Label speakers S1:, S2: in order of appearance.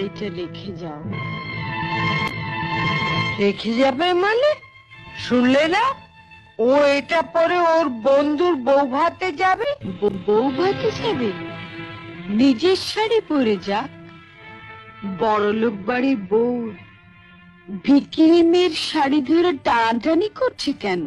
S1: এটা লিখে যাও।
S2: রেখে যাবে মানে? শুনলে না? ও এটা পরে ওর বন্ধুর বউ ভাতে যাবে?
S1: বউ ভাতে যাবে? নিজের শাড়ি পরে যাক। বড়লোক বাড়ির বউ ভিকিরি মেয়ের শাড়ি ধরে টানাটানি করছে কেন?